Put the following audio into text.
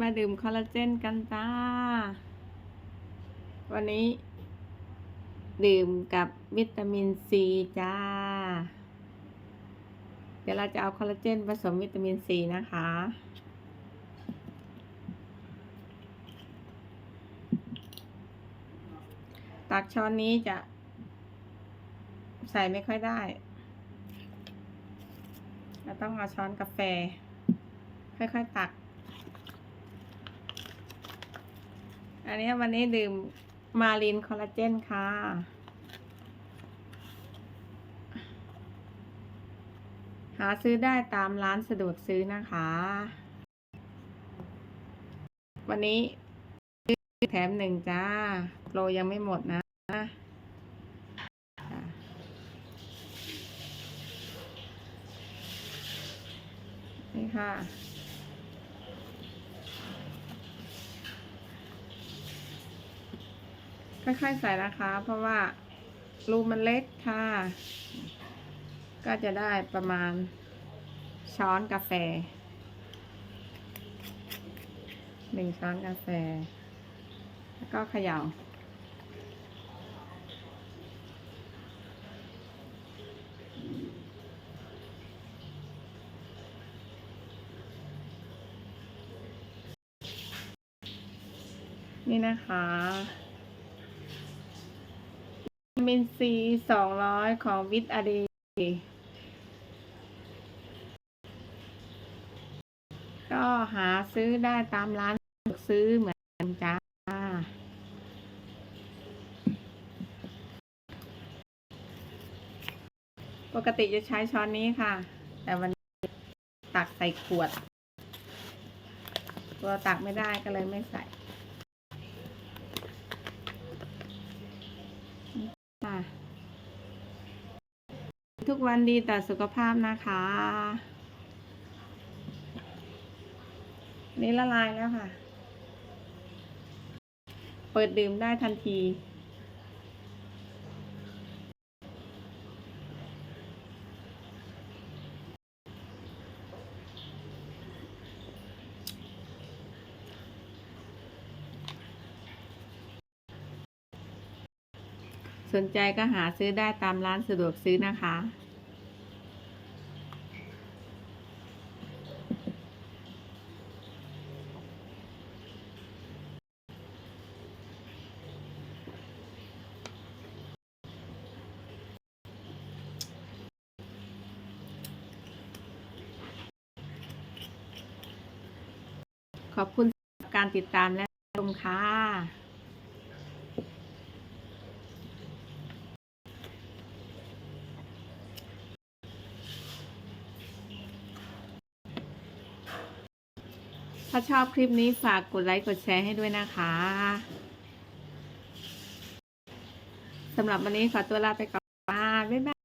มาดื่มคอลลาเจนกันจ้า วันนี้ ดื่มกับวิตามินซีจ้า เดี๋ยวเราจะเอาคอลลาเจนผสมวิตามินซีนะคะ ตักช้อนนี้จะ ใส่ไม่ค่อยได้เราต้องเอาช้อนกาแฟ ค่อยๆตัก อันนี้วันนี้ดื่มมารีนคอลลาเจนค่ะ หาซื้อได้ตามร้านสะดวกซื้อนะคะ วันนี้แถมหนึ่งจ้า โปรยังไม่หมดนะนี่ค่ะ ค่อยๆใส่นะคะ เพราะว่ารูมันเล็กค่ะ ก็จะได้ประมาณช้อนกาแฟหนึ่งช้อนกาแฟ แล้วก็เขย่า นี่นะคะามินซีสองร้อยของวิตอาดีก็หาซื้อได้ตามร้านซื้อเหมือนกันจ้า ปกติจะใช้ช้อนนี้ค่ะ แต่วันนี้ตักใส่ขวด ตัวตักไม่ได้ก็เลยไม่ใส่ ค่ะ ทุกวันดีต่อสุขภาพนะคะ นี่ละลายแล้วค่ะ เปิดดื่มได้ทันทีสนใจก็หาซื้อได้ตามร้านสะดวกซื้อนะคะ อบคุณการติดตามและชมค่ะ ถ้าชอบคลิปนี้ฝากกดไลค์กดแชร์ให้ด้วยนะคะสำหรับวันนี้ขอตัวลาไปก่อน บ๊ายบาย